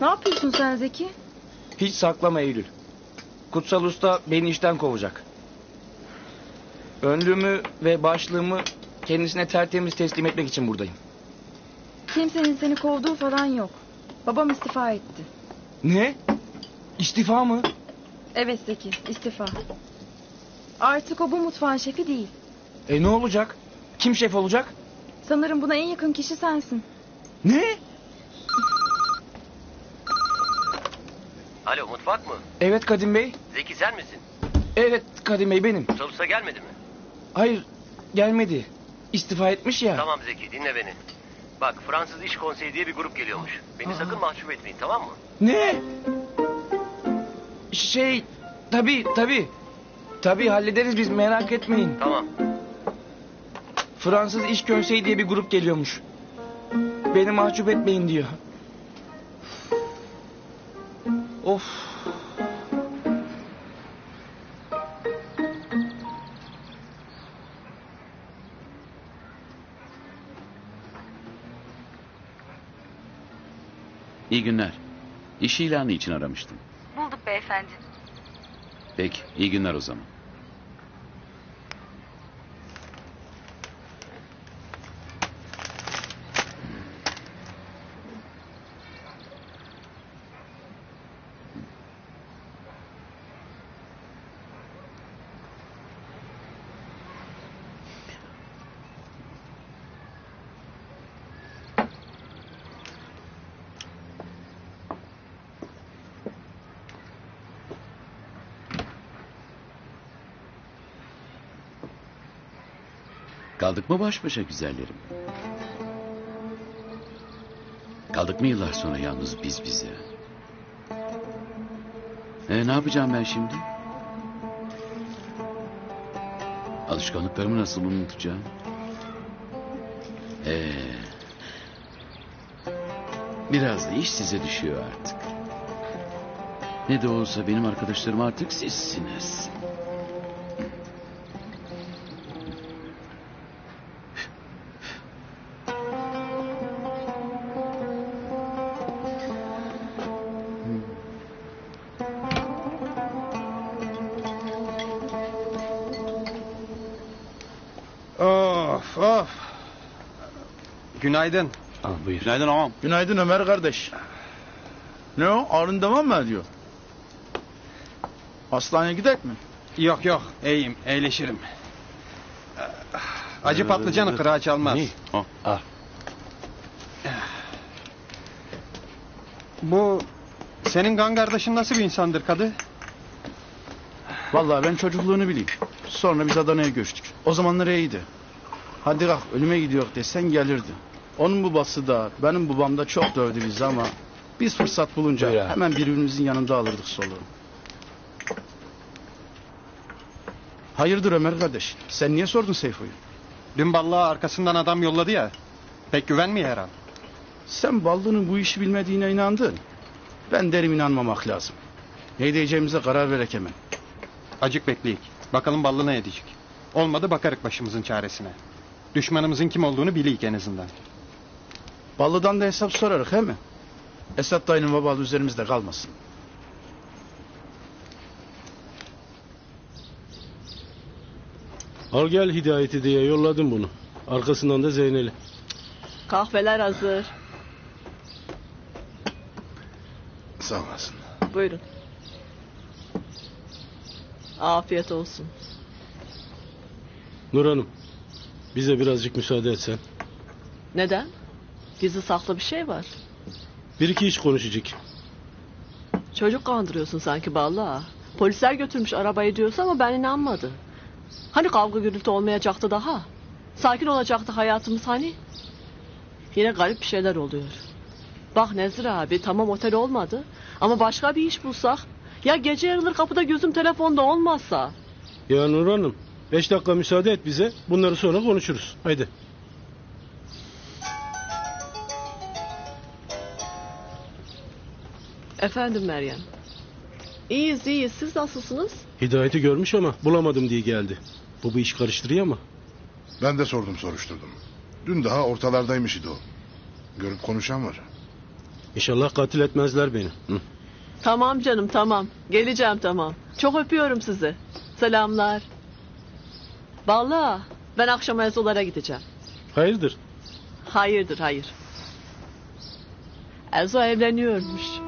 Ne yapıyorsun sen Zeki? Hiç saklama Eylül. Kutsal Usta beni işten kovacak. Önlüğümü ve başlığımı kendisine tertemiz teslim etmek için buradayım. Kimsenin seni kovduğu falan yok. Babam istifa etti. Ne? İstifa mı? Evet Zeki, istifa. Artık o bu mutfağın şefi değil. E ne olacak? Kim şef olacak? Sanırım buna en yakın kişi sensin. Ne? Alo mutfak mı? Evet Kadim Bey. Zeki sen misin? Evet Kadim Bey benim. Çalışsa gelmedi mi? Hayır gelmedi. İstifa etmiş ya. Tamam Zeki dinle beni. Bak Fransız İş Konseyi diye bir grup geliyormuş. Beni sakın mahcup etmeyin tamam mı? Ne? Şey tabii tabii. Tabii hallederiz biz merak etmeyin. Tamam. Fransız İş Konseyi diye bir grup geliyormuş. Beni mahcup etmeyin diyor. Of. İyi günler. İş ilanı için aramıştım. Bulduk beyefendi. Peki, iyi günler o zaman. Kaldık mı baş başa güzellerim? Kaldık mı yıllar sonra yalnız biz bize? E, ne yapacağım ben şimdi? Alışkanlıklarımı nasıl unutacağım? Ee, biraz da iş size düşüyor artık. Ne de olsa benim arkadaşlarım artık sizsiniz. Günaydın. Al buyur. Günaydın ağam. Günaydın Ömer kardeş. Ne o? Ağrın devam mı ediyor? Hastaneye gidek mi? Yok yok iyiyim iyileşirim. Acı patlıcanı kırağı çalmaz. İyi. Ha. Al. Bu senin kan kardeşin nasıl bir insandır kadı? Vallahi ben çocukluğunu bileyim. Sonra biz Adana'ya göçtük. O zamanlar iyiydi. Hadi kalk ölüme gidiyor desen gelirdi. Onun babası da benim babam da çok dövdü bizi ama biz fırsat bulunca Buyur abi. hemen birbirimizin yanında alırdık soluğu. Hayırdır Ömer kardeş? Sen niye sordun Seyfo'yu? Dün ballağı arkasından adam yolladı ya. Pek güvenmiyor herhal. Sen ballının bu işi bilmediğine inandın. Ben derim inanmamak lazım. Ne diyeceğimize karar verek hemen. Acık bekleyik. Bakalım ballı ne edecek. Olmadı bakarık başımızın çaresine. Düşmanımızın kim olduğunu bileyik en azından. Ballı'dan da hesap sorarız he mi? Esat dayının babalı üzerimizde kalmasın. Al gel Hidayet'i diye yolladım bunu. Arkasından da Zeynel'i. Kahveler hazır. Sağ olasın. Buyurun. Afiyet olsun. Nur Hanım, bize birazcık müsaade etsen. Neden? Gizli saklı bir şey var. Bir iki iş konuşacak. Çocuk kandırıyorsun sanki vallahi. Polisler götürmüş arabayı diyorsun ama ben inanmadım. Hani kavga gürültü olmayacaktı daha? Sakin olacaktı hayatımız hani? Yine garip bir şeyler oluyor. Bak Nezir abi tamam otel olmadı. Ama başka bir iş bulsak. Ya gece yarıları kapıda gözüm telefonda olmazsa. Ya Nur Hanım, beş dakika müsaade et bize. Bunları sonra konuşuruz. Haydi. Efendim Meryem. İyiyiz iyiyiz siz nasılsınız? Hidayet'i görmüş ama bulamadım diye geldi. Bu bir iş karıştırıyor ama. Ben de sordum soruşturdum. Dün daha ortalardaymış idi o. Görüp konuşan var. İnşallah katil etmezler beni. Hı. Tamam canım tamam. Geleceğim tamam. Çok öpüyorum sizi. Selamlar. Vallahi ben akşam Ezolara gideceğim. Hayırdır? Hayırdır hayır. Ezo evleniyormuş.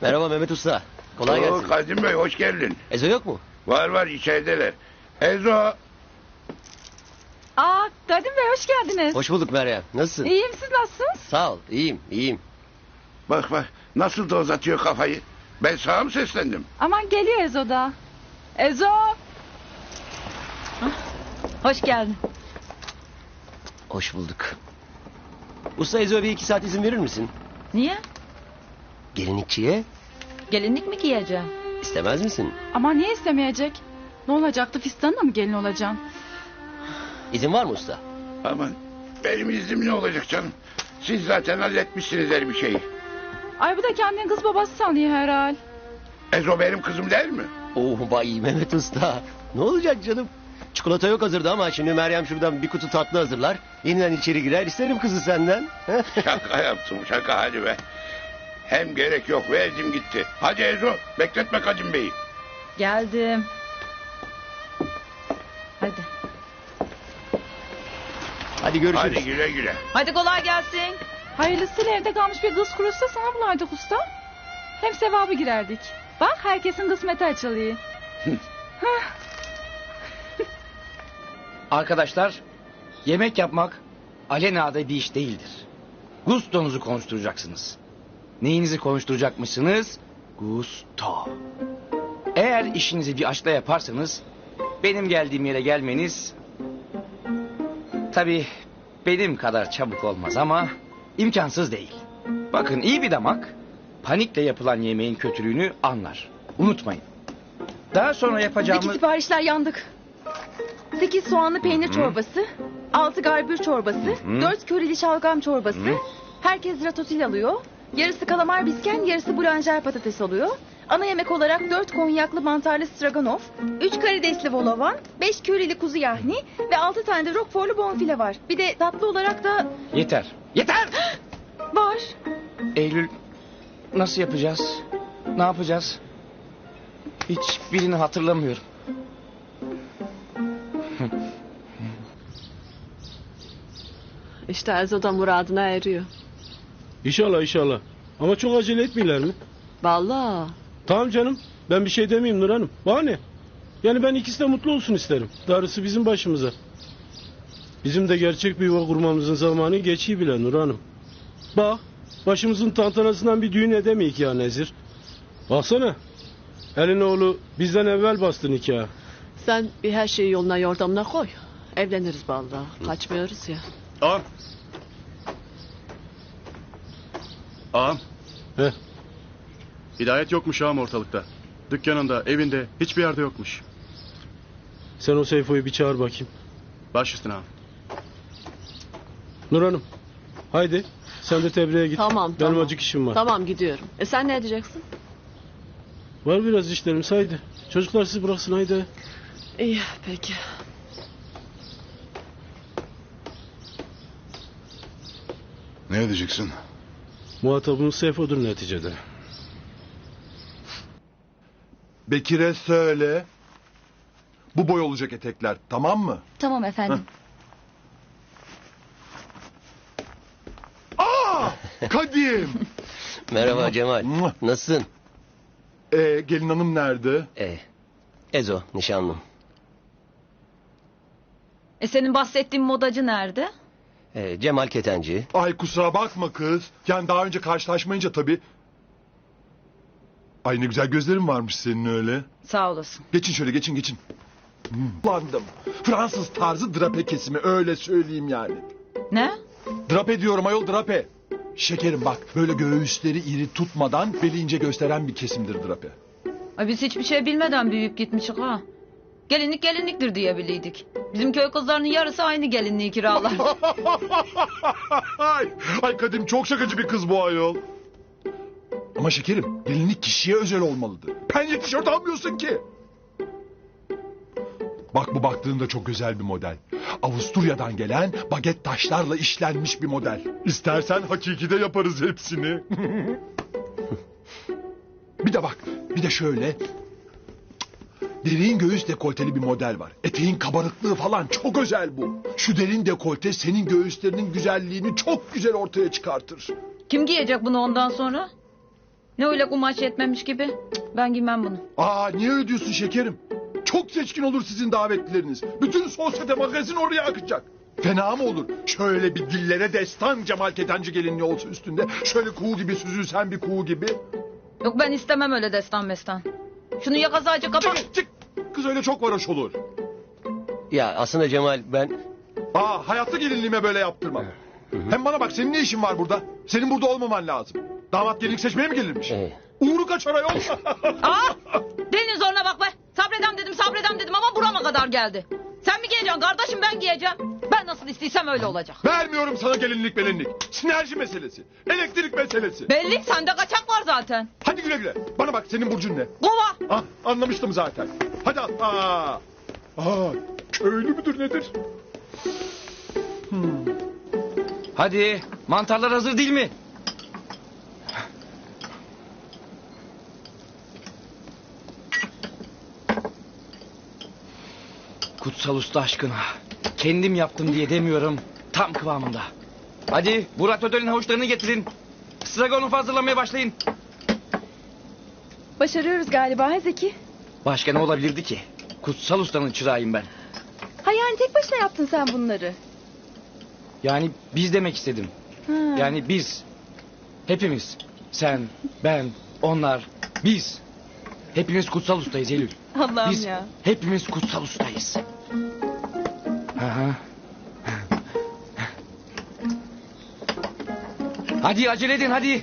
Merhaba Mehmet Usta. Kolay Oo, gelsin. Kadim Bey hoş geldin. Ezo yok mu? Var var içerideler. Ezo Aa Kadim Bey hoş geldiniz. Hoş bulduk Meryem. Nasılsın? İyiyim siz nasılsınız? Sağ ol. İyiyim, iyiyim. bak bak nasıl da uzatıyor kafayı. Ben sağa mı seslendim? Aman geliyor Ezo da. Ezo. Hah, Hoş geldin. Hoş bulduk. Usta Ezo bir iki saat izin verir misin? Niye? Gelinlikçiye Gelinlik mi giyeceğim? istemez misin? Ama niye istemeyecek? Ne olacaktı fistanla mı gelin olacaksın? İzin var mı usta? Aman benim iznim ne olacak canım? Siz zaten halletmişsiniz her bir şeyi. Ay bu da kendini kız babası sanıyor herhal. Ezo benim kızım değil mi? Oh bay Mehmet Usta. Ne olacak canım? Çikolata yok hazırda ama şimdi Meryem şuradan bir kutu tatlı hazırlar. Yeniden içeri girer. İsterim kızı senden. Şaka yaptım şaka hadi be. Hem gerek yok verdim gitti. Hadi Ezo bekletme Kadim Bey'i. Geldim. Hadi. Hadi görüşürüz. Hadi güle güle. Hadi kolay gelsin. Hayırlısıyla evde kalmış bir kız kurusu da sana bulaydık usta. Hem sevabı girerdik. Bak herkesin kısmeti açılıyor. Arkadaşlar yemek yapmak alenada bir iş değildir. Gusto'nuzu konuşturacaksınız. Neyinizi konuşturacakmışsınız? Gusto. Eğer işinizi bir aşkla yaparsanız benim geldiğim yere gelmeniz tabii benim kadar çabuk olmaz ama imkansız değil. Bakın iyi bir damak panikle yapılan yemeğin kötülüğünü anlar. Unutmayın. Daha sonra Peki yapacağımız... siparişler yandık. 8 soğanlı peynir çorbası, 6 garbür çorbası, hı. 4 körili şalgam çorbası. Hı. Herkes ratotil alıyor. Yarısı kalamar bisken, yarısı bulanjer patates alıyor. Ana yemek olarak 4 konyaklı mantarlı stroganoff, 3 karidesli volavan, 5 körili kuzu yahni ve 6 tane de roquefortlu bonfile var. Bir de tatlı olarak da Yeter. Yeter! var. Eylül nasıl yapacağız? Ne yapacağız? Hiç birini hatırlamıyorum. İşte Ezo da muradına eriyor. İnşallah inşallah. Ama çok acele etmiyorlar mi? Vallahi. Tamam canım. Ben bir şey demeyeyim Nur Hanım. Bana ne? Yani ben ikisi de mutlu olsun isterim. Darısı bizim başımıza. Bizim de gerçek bir yuva kurmamızın zamanı geçiyor bile Nur Hanım. Bak başımızın tantanasından bir düğün edemeyik ya Nezir. Baksana. Elin oğlu bizden evvel bastı nikahı. Sen bir her şeyi yoluna yordamına koy. Evleniriz vallahi. Kaçmıyoruz ya. Ağam. Ağam. Heh. Hidayet yokmuş ağam ortalıkta. Dükkanında, evinde, hiçbir yerde yokmuş. Sen o Seyfo'yu bir çağır bakayım. Baş üstüne ağam. Nur Hanım. Haydi. Sen de tebriğe git. Tamam Benim tamam. acık işim var. Tamam gidiyorum. E sen ne edeceksin? Var biraz işlerimiz haydi. Çocuklar sizi bıraksın haydi. İyi peki. Ne edeceksin? Muhatabımız Seyfo'dur neticede. Bekir'e söyle. Bu boy olacak etekler tamam mı? Tamam efendim. Aa! Kadim. Merhaba Cemal. Mua. Nasılsın? ee, gelin hanım nerede? Ee, Ezo, nişanlım. E senin bahsettiğin modacı nerede? Ee, Cemal Ketenci. Ay kusura bakma kız. Yani daha önce karşılaşmayınca tabii. Ay ne güzel gözlerin varmış senin öyle. Sağ olasın. Geçin şöyle geçin geçin. Hmm. Landım. Fransız tarzı drape kesimi öyle söyleyeyim yani. Ne? Drape diyorum ayol drape. Şekerim bak böyle göğüsleri iri tutmadan beli ince gösteren bir kesimdir drape. Ay biz hiçbir şey bilmeden büyüyüp gitmişik ha. Gelinlik gelinliktir diye biliydik. Bizim köy kızlarının yarısı aynı gelinliği kiralar. ay, ay Kadim çok şakacı bir kız bu ayol. Ama şekerim gelinlik kişiye özel olmalıdır. Penye tişört almıyorsun ki. Bak bu baktığında çok güzel bir model. Avusturya'dan gelen baget taşlarla işlenmiş bir model. İstersen hakiki de yaparız hepsini. bir de bak, bir de şöyle. Derin göğüs dekolteli bir model var. Eteğin kabarıklığı falan çok özel bu. Şu derin dekolte senin göğüslerinin güzelliğini çok güzel ortaya çıkartır. Kim giyecek bunu ondan sonra? Ne öyle kumaş yetmemiş gibi? Cık, Ben giymem bunu. Aa niye öyle diyorsun şekerim? Çok seçkin olur sizin davetlileriniz. Bütün sosyete magazin oraya akacak. Fena mı olur? Şöyle bir dillere destan Cemal Ketenci gelinliği olsa üstünde. Şöyle kuğu gibi süzülsen bir kuğu gibi. Yok ben istemem öyle destan mestan. Şunu yaka sadece kapa. Çık çık. Kız öyle çok varoş olur. Ya aslında Cemal ben... Aa hayatta gelinliğime böyle yaptırmam. Hem bana bak senin ne işin var burada? Senin burada olmaman lazım. Damat gelinlik seçmeye mi gelirmiş? Ee, Uğru kaçar ayol. Aa! Delinin zoruna bak be. Sabredem dedim sabredem dedim ama burama kadar geldi. Sen mi giyeceksin kardeşim ben giyeceğim. Ben nasıl istiysem öyle olacak. Vermiyorum sana gelinlik belinlik. Sinerji meselesi. Elektrik meselesi. Belli sende kaçak var zaten. Hadi güle güle. Bana bak senin burcun ne? Kova. Ah anlamıştım zaten. Hadi at. Aa. Aa, köylü müdür nedir? Hadi mantarlar hazır değil mi? Kutsal usta aşkına. Kendim yaptım diye demiyorum. Tam kıvamında. Hadi Burak Ödöl'ün havuçlarını getirin. Stroganoff hazırlamaya başlayın. Başarıyoruz galiba Zeki. Başka ne olabilirdi ki? Kutsal ustanın çırağıyım ben. Ha yani tek başına yaptın sen bunları. Yani biz demek istedim. Ha. Yani biz. Hepimiz. Sen, ben, onlar, biz. Hepimiz kutsal ustayız Eylül. Allah'ım Biz ya. hepimiz kutsal ustayız. Hadi acele edin hadi.